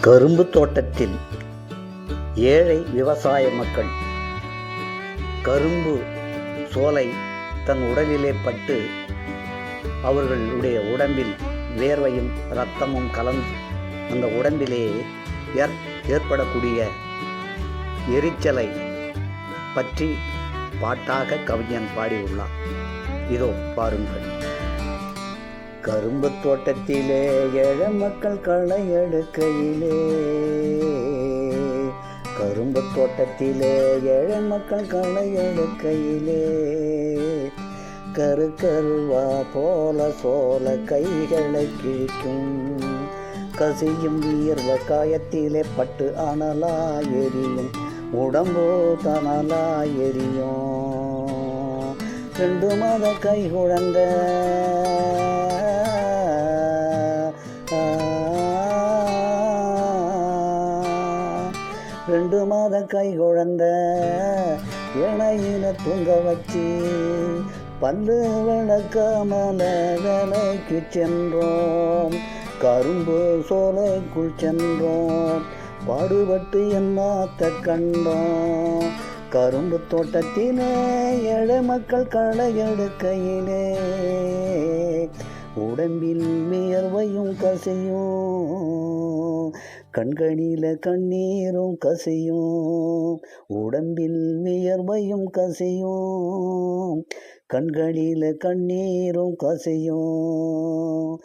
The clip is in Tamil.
கரும்பு தோட்டத்தில் ஏழை விவசாய மக்கள் கரும்பு சோலை தன் உடலிலே பட்டு அவர்களுடைய உடம்பில் வேர்வையும் இரத்தமும் கலந்து அந்த உடம்பிலே ஏற் ஏற்படக்கூடிய எரிச்சலை பற்றி பாட்டாக கவிஞன் பாடியுள்ளார். இதோ பாருங்கள். கரும்பு தோட்டத்திலே ஏழ மக்கள் களை எடுக்கையிலே. கரும்பு தோட்டத்திலே ஏழ மக்கள் களை எடுக்கையிலே. கரு கருவா போல சோல கைகளை கிழிக்கும். கசியும் வியர்வ காயத்திலே பட்டு அனலா எரியும். உடம்பு தனலா எரியும். ரெண்டு மாத கை குழந்த. ரெண்டு மாத கை குழந்த. இணையில தூங்க வச்சு பல்லு விளக்காமல வேலைக்கு சென்றோம். கரும்பு சோலைக்குள் சென்றோம். பாடுபட்டு என்னத்த கண்டோம். கரும்பு தோட்டத்திலே ஏழை மக்கள் களை எடுக்கையிலே. உடம்பில் வியர்வையும் கசையும். கண்களில கண்ணீரும் கசையும். உடம்பில் வியர்வையும் கசையும். கண்களில கண்ணீரும் கசையும்.